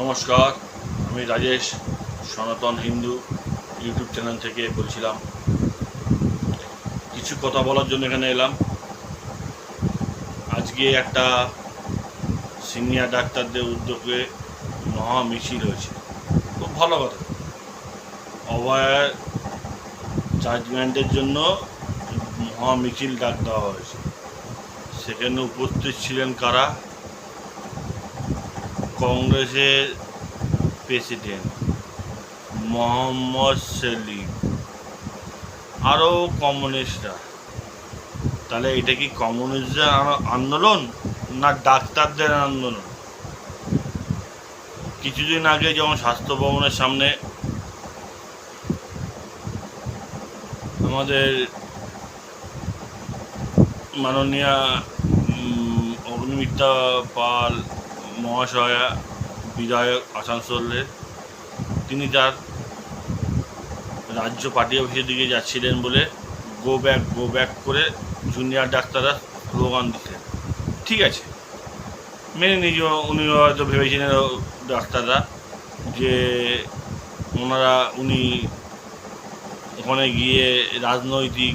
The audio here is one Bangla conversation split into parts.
নমস্কার, আমি রাজেশ, সনাতন হিন্দু, ইউটিউব চ্যানেল থেকে বলছিলাম। কিছু কথা বলার জন্য এখানে এলাম। আজকে একটা সিনিয়র ডাক্তারদের উদ্যোগে মহা মিছিল হয়েছে। খুব ভালো কথা। অভয়ের জাজমেন্টের জন্য মহা মিছিল ডাক দেওয়া হয়েছে। সেখানে উপস্থিত ছিলেন কারা? কংগ্রেসের প্রেসিডেন্ট মোহাম্মদ সেলিম আরও কমিউনিস্টরা। তাহলে এটা কি কমিউনিস্টদের আন্দোলন না ডাক্তারদের আন্দোলন? কিছুদিন আগে যেমন স্বাস্থ্য ভবনের সামনে আমাদের মাননীয়া উম, অগ্নিমিত্রা পাল মহাশয়া বিধায়ক আসানসোলের তিনি তার রাজ্য পার্টি অফিসের দিকে যাচ্ছিলেন বলে গো ব্যাক গো ব্যাক করে জুনিয়র ডাক্তাররা স্লোগান দিতেন। ঠিক আছে। মেনে নিজ উনি হয়তো ভেবেছিলেন ডাক্তাররা যে ওনারা, উনি ওখানে গিয়ে রাজনৈতিক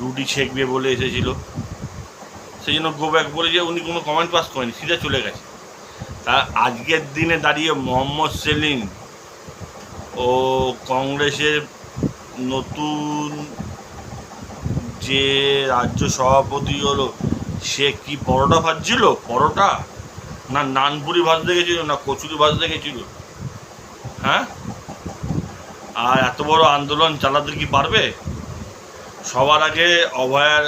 রুটি ছেঁকবে বলে এসেছিল। সেই জন্য গো ব্যাক বলে যে উনি কোনো কমেন্ট পাস করেনি, সিধা চলে গেছে। তা আজকের দিনে দাঁড়িয়ে মোহাম্মদ সেলিম ও কংগ্রেসের নতুন যে রাজ্য সভাপতি হলো, সে কি পরোটা ভাজছিল? পরোটা? না নানপুরি ভাজতে গেছিল না কচুরি ভাজতে গেছিল হ্যাঁ? আর এত বড় আন্দোলন চালাতে কি পারবে? সবার আগে অভয়ার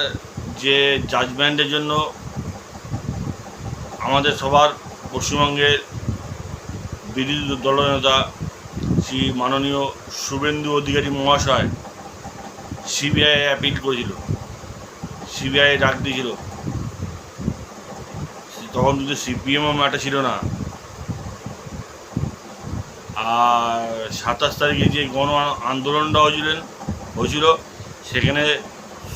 যে জাজমেন্টের জন্য আমাদের সবার পশ্চিমবঙ্গের বিরোধী দলনেতা শ্রী মাননীয় শুভেন্দু অধিকারী মহাশয় সিবিআই অ্যাপিল করেছিল। সিবিআই ডাক দিয়েছিল। তখন কিন্তু সিপিএমও ম্যাটা ছিল না। আর সাতাশ তারিখে যে গণ আন্দোলনটা হয়েছিলেন, হয়েছিল, সেখানে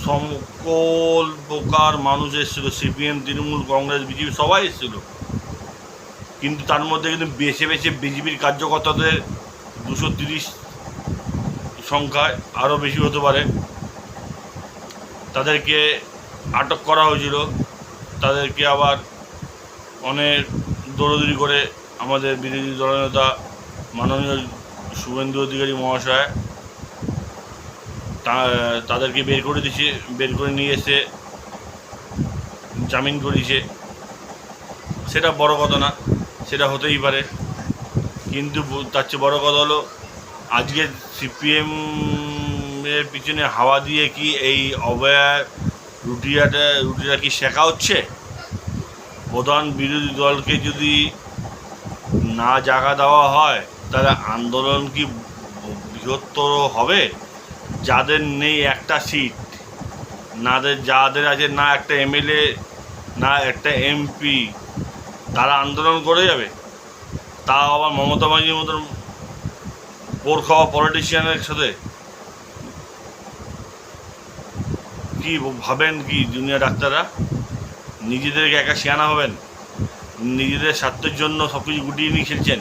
সকল প্রকার মানুষ এসেছিল। সিপিএম, তৃণমূল, কংগ্রেস, বিজেপি সবাই এসেছিল। কিন্তু তার মধ্যে কিন্তু বেছে বেছে বিজেপির কার্যকর্তাদের দুশো তিরিশ সংখ্যায় আরও বেশি হতে পারে। তাদেরকে আটক করা হয়েছিল। তাদেরকে আবার অনেক দৌড়দৌড়ি করে আমাদের বিরোধী দলনেতা মাননীয় শুভেন্দু অধিকারী মহাশয় তাদেরকে বের করে দিয়েছে বের করে নিয়ে এসে জামিন করিয়েছে সেটা বড় কথা না। সেটা হতেই পারে। কিন্তু তার চেয়ে বড়ো কথা হলো, আজকে সিপিএম এর পিছনে হাওয়া দিয়ে কি এই অভয়ার রুটিয়াটা, রুটিটা কি শেখা হচ্ছে? প্রধান বিরোধী দলকে যদি না জায়গা দেওয়া হয়, তাহলে আন্দোলন কি বৃহত্তর হবে? যাদের নেই একটা সিট নাদের যাদের আছে না একটা এমএলএ, না একটা এমপি তারা আন্দোলন করে যাবে। তা আবার মমতা ব্যানার্জির মতন পোর খাওয়া পলিটিশিয়ানের সাথে। কি ভাবেন কি জুনিয়র ডাক্তাররা? নিজেদেরকে একা শিয়ানা হবেন। নিজেদের স্বার্থের জন্য সব কিছু গুটিয়ে নিয়ে খেলছেন।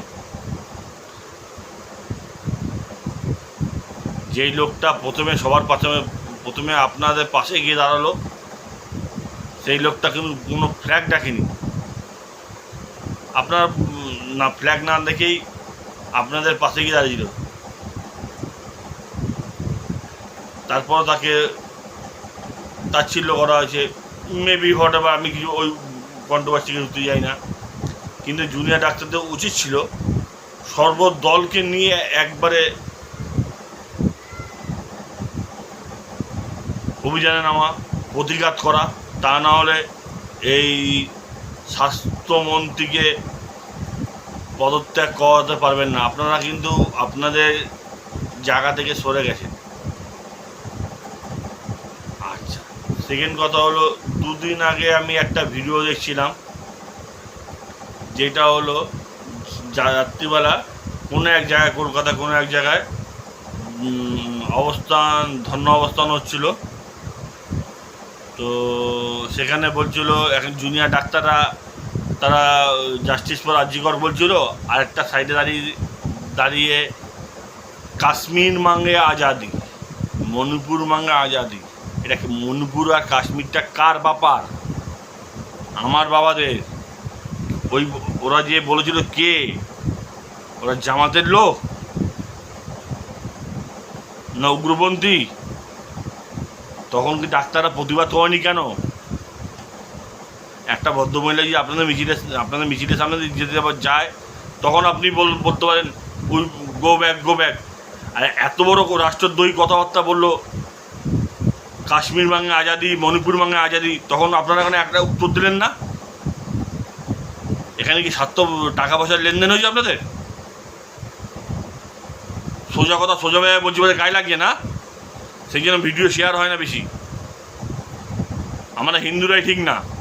যেই লোকটা প্রথমে সবার প্রথমে প্রথমে আপনাদের পাশে গিয়ে দাঁড়াল, সেই লোকটা কিন্তু কোনো ফ্ল্যাগ ডাকেনি। আপনার না ফ্ল্যাগ না দেখেই আপনাদের পাশে গিয়ে দাঁড়িয়েছিল তারপর তাকে, তাচ্ছিল্য করা হয়েছে। মেবি বা আমি কিছু ওই কন্ট্রোভার্সিকে ঢুকতে যাই না। কিন্তু জুনিয়র ডাক্তারদের উচিত ছিল সর্বদলকে নিয়ে একবারে অভিযানে নামা, প্রতিঘাত করা। তা না হলে এই স্বাস্থ্যমন্ত্রীকে পদত্যাগ করাতে পারবেন না। আপনারা কিন্তু আপনাদের জায়গা থেকে সরে গেছেন। আচ্ছা সেকেন্ড কথা হলো, দুদিন আগে আমি একটা ভিডিও দেখছিলাম, যেটা হলো রাত্রিবেলা কোনো এক জায়গায়, কলকাতা কোনো এক জায়গায় অবস্থান ধন্য অবস্থান হচ্ছিল। তো সেখানে বলছিল এখন জুনিয়র ডাক্তাররা তারা জাস্টিস ফর আর্যিকর বলছিল আর একটা সাইডে দাঁড়িয়ে দাঁড়িয়ে কাশ্মীর মাঙ্গে আজাদি, মণিপুর মাঙ্গে আজাদি। এটা কি মণিপুর আর কাশ্মীরটা কার ব্যাপার আমার বাবাদের। ওই, ওরা যে বলেছিল কে? ওরা জামাতের লোক? না উগ্রপন্থী? তখন কি ডাক্তাররা প্রতিবাদ করেনি কেন? একটা ভদ্রমহিলা যদি আপনাদের মিছিলের আপনাদের মিছিলের সামনে যেতে যায়, তখন আপনি বল- বলতে পারেন গো ব্যাক গো ব্যাক আর, এত বড় রাষ্ট্রদ্রোহী কথাবার্তা বলল কাশ্মীর বাংলা আজাদি, মণিপুর বাংলা আজাদি, তখন আপনারা এখানে একটা উত্তর দিলেন না? এখানে কি স্বার্থ টাকা পয়সার লেনদেন হয়েছে আপনাদের? সোজা কথা সোজাভাবে বলছি বলে গায়ে লাগিয়ে না? সেই জন্য ভিডিও শেয়ার হয় না বেশি। আমরা হিন্দুরাই ঠিক না।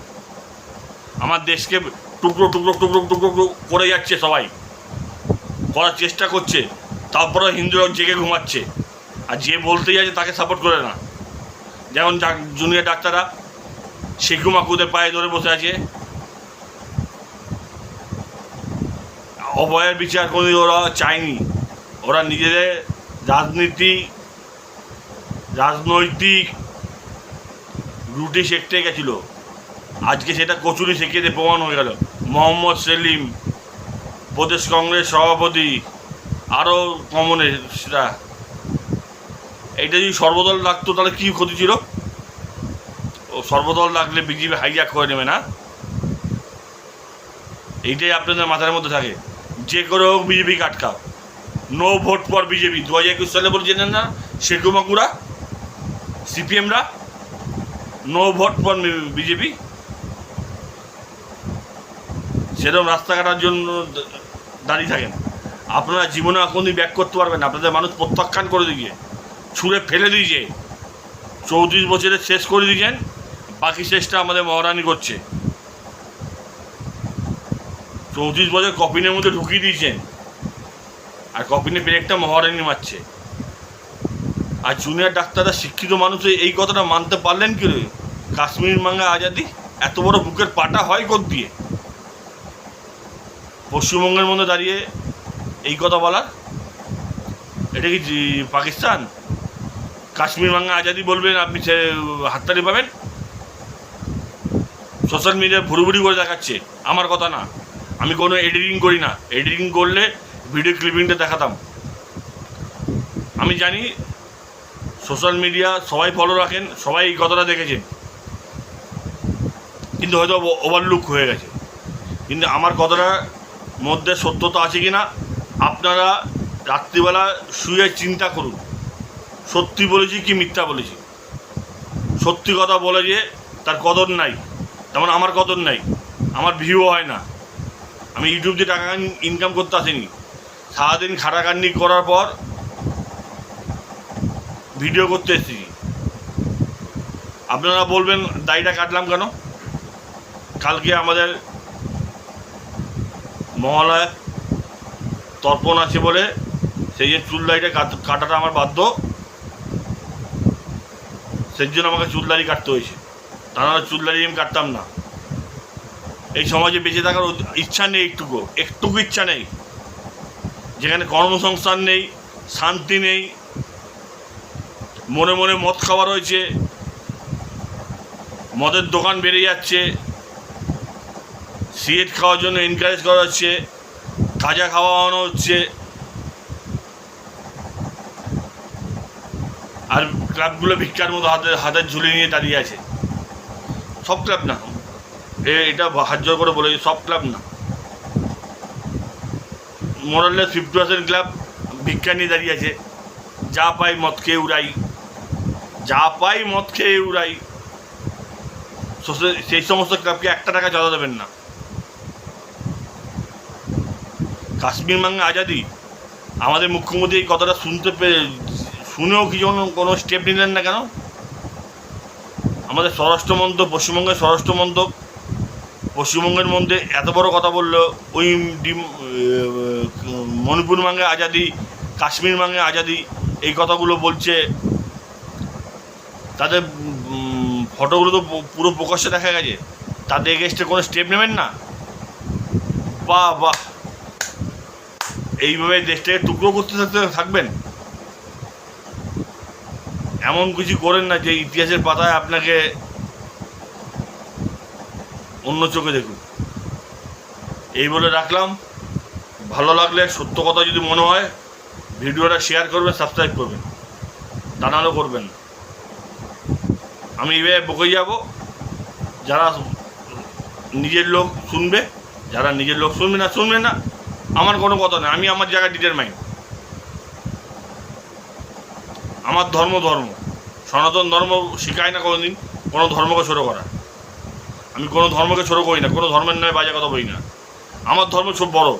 আমার দেশকে টুকরো টুকরো টুকরো টুকরো করে যাচ্ছে সবাই। করার চেষ্টা করছে তারপরে হিন্দুরা জেগে ঘুমাচ্ছে। আর যে বলতে যাচ্ছে তাকে সাপোর্ট করে না। যেমন জুনিয়র ডাক্তাররা শেখু মাকুদের পায়ে ধরে বসে আছে। অভয়ের বিচার কোনো ওরা, চায়নি। ওরা নিজেদের রাজনীতি, রাজনৈতিক রুটি শিখতে গেছিল। আজকে সেটা কচুরি শিখিয়ে দিয়ে প্রমাণ হয়ে গেল। মোহাম্মদ সেলিম, প্রদেশ কংগ্রেস সভাপতি, আরও কমনে সেটা এইটা যদি সর্বদল লাগতো তাহলে কী ক্ষতি ছিল? ও, সর্বদল লাগলে বিজেপি হাইজ্যাক করে নেবে না? এইটাই আপনাদের মাথার মধ্যে থাকে। যে করে হোক BJP আটকাও। No vote for BJP. দু হাজার একুশ সালে বলে জেনেন না শেখু মাকুরা সিপিএমরা, নো ভোট ফর বিজেপি। সেরকম রাস্তা কাটার জন্য দাঁড়িয়ে থাকেন। আপনারা জীবনে কোনদিন ব্যাক করতে পারবেন আপনাদের মানুষ প্রত্যাখ্যান করে দিয়ে ছুঁড়ে ফেলে দিয়েছে। চৌত্রিশ বছরের শেষ করে দিয়েছেন, বাকি শেষটা আমাদের মহারানি করছে। চৌত্রিশ বছর কপিনের মধ্যে ঢুকিয়ে দিয়েছেন। আর কপিনে ব্রেকটা মহারানি মারছে। আর জুনিয়র ডাক্তাররা শিক্ষিত মানুষ এই কথাটা মানতে পারলেন কি কাশ্মীর মাঙ্গা আজাদি এত বড় বুকের পাটা হয় কোথ দিয়ে পশ্চিমবঙ্গের মধ্যে দাঁড়িয়ে এই কথা বলার? এটা কি পাকিস্তান? কাশ্মীর বাংলা আজাদি বলবেন, আপনি সে, হাততালি পাবেন? সোশ্যাল মিডিয়ায় ভুড়ি করে দেখাচ্ছে। আমার কথা না। আমি কোনো এডিটিং করি না। এডিটিং করলে ভিডিও ক্লিপিংটা দেখাতাম। আমি জানি সোশ্যাল মিডিয়া সবাই ফলো রাখেন, সবাই এই কথাটা দেখেছেন। কিন্তু হয়তো ওভারলুক হয়ে গেছে। কিন্তু আমার কথাটার মধ্যে সত্যতা আছে কি না আপনারা রাত্রিবেলা শুয়ে চিন্তা করুন। সত্যি বলেছি কি মিথ্যা বলেছি? সত্যি কথা বলে যে তার কদর নাই। তেমন আমার কদর নাই। আমার ভিউ হয় না। আমি ইউটিউব দিয়ে টাকা ইনকাম করতে আসিনি। সারাদিন খাটাখাটনি করার পর ভিডিও করতে এসেছি। আপনারা বলবেন দাড়িটা কাটলাম কেন? কালকে আমাদের মহালয়া তর্পণ আছে বলে সেই যে চুল দাড়িটা কাট- কাটাটা আমার বাধ্য। সেই জন্য আমাকে চুল দাড়ি কাটতে হয়েছে। তা নাহলে চুল দাড়ি আমি কাটতাম না। এই সমাজে বেঁচে থাকার ইচ্ছা নেই একটুকু একটুকু ইচ্ছা নেই। যেখানে কর্মসংস্থান নেই, শান্তি নেই, মনে মনে মদ খাওয়া রয়েছে, মদের দোকান বেড়ে যাচ্ছে সিগারেট খাওয়ার জন্য এনকারেজ করা হচ্ছে গাঁজা খাওয়ানো হচ্ছে। আর ক্লাবগুলো ভিক্ষার মতো হাতে হাতের ঝুলি নিয়ে দাঁড়িয়ে আছে। সব ক্লাব না। এটা হাত জোর করে বলে, সব ক্লাব না। মোরালে ফিফটি পার্সেন্ট ক্লাব ভিক্ষা নিয়ে দাঁড়িয়ে আছে। যা পাই মদ খেয়ে উড়াই। যা পাই মদ খেয়ে উড়াই। সেই সমস্ত ক্লাবকে একটা টাকা চাঁদা দেবেন না। কাশ্মীর মাঙ্গা আজাদি, আমাদের মুখ্যমন্ত্রী এই কথাটা শুনতে পেয়ে, শুনেও কি যেন কোনো স্টেপ নিলেন না কেন? আমাদের স্বরাষ্ট্রমন্ত্রক, পশ্চিমবঙ্গের স্বরাষ্ট্রমন্ত্রক, পশ্চিমবঙ্গের মধ্যে এত বড় কথা বলল, ওই মণিপুর মাঙ্গে আজাদি, কাশ্মীর মাঙ্গে আজাদি, এই কথাগুলো বলছে। তাদের ফটোগুলো তো পুরো প্রকাশ্যে দেখা গেছে। তাদের এগেস্টে কোনো স্টেপ নেবেন না? বাহ বাহ। এইভাবে দেশটাকে টুকরো করতে থাকতে থাকবেন? এমন কিছু করেন না যে ইতিহাসের পাতায় আপনাকে অন্য চোখে দেখুন এই বলে রাখলাম। ভালো লাগলে সত্য কথা যদি মনে হয়, ভিডিওটা শেয়ার করবেন সাবস্ক্রাইব করবেন তা নাহলে করবেন। আমি এইভাবে বকে যাব। যারা নিজের লোক শুনবে, যারা নিজের লোক শুনবে না শুনবে না। আমার কোনো কথা নেই, আমি আমার জায়গায় ডিটারমাইন আমার ধর্ম ধর্ম। সনাতন ধর্ম শেখায় না কোনোদিন, কোনো ধর্মকে ছোটো করা। আমি কোনো ধর্মকে ছোটো করি না, কোনো ধর্মের নয় বাজে কথা বলি না। আমার ধর্ম সব বড়।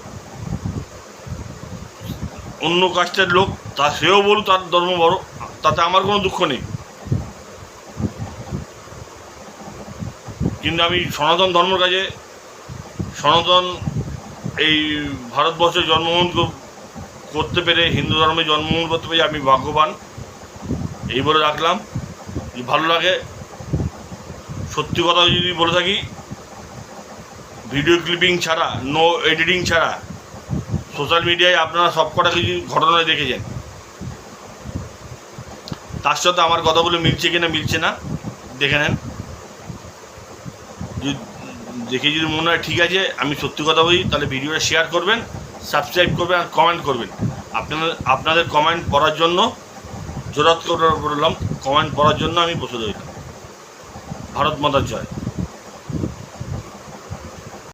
অন্য কাস্টের লোক, তা সেও বলুক তার ধর্ম বড়, তাতে আমার কোনো দুঃখ নেই। কিন্তু আমি সনাতন ধর্মের কাছে সনাতন এই ভারতবর্ষে জন্মগ্রহণ করতে পেরে হিন্দু ধর্মে জন্মগ্রহণ করতে পেরে আমি ভাগ্যবান। এই বলে রাখলাম। ভালো লাগে, সত্যি কথা যদি বলে থাকি, ভিডিও ক্লিপিং ছাড়া নো এডিটিং ছাড়া সোশ্যাল মিডিয়ায় আপনারা সব কটা কিছু ঘটনায় দেখেছেন। তার সাথে আমার কথাগুলো মিলছে কিনা, মিলছে না, দেখে নেন। দেখে যদি মনে হয় ঠিক আছে, আমি সত্যি কথা বলি, তাহলে ভিডিওটা শেয়ার করবেন সাবস্ক্রাইব করবেন আর কমেন্ট করবেন। আপনাদের আপনাদের কমেন্ট পড়ার জন্য, জোরাত করলাম কমেন্ট পড়ার জন্য আমি বসে রইলাম। ভারত মাতার জয়।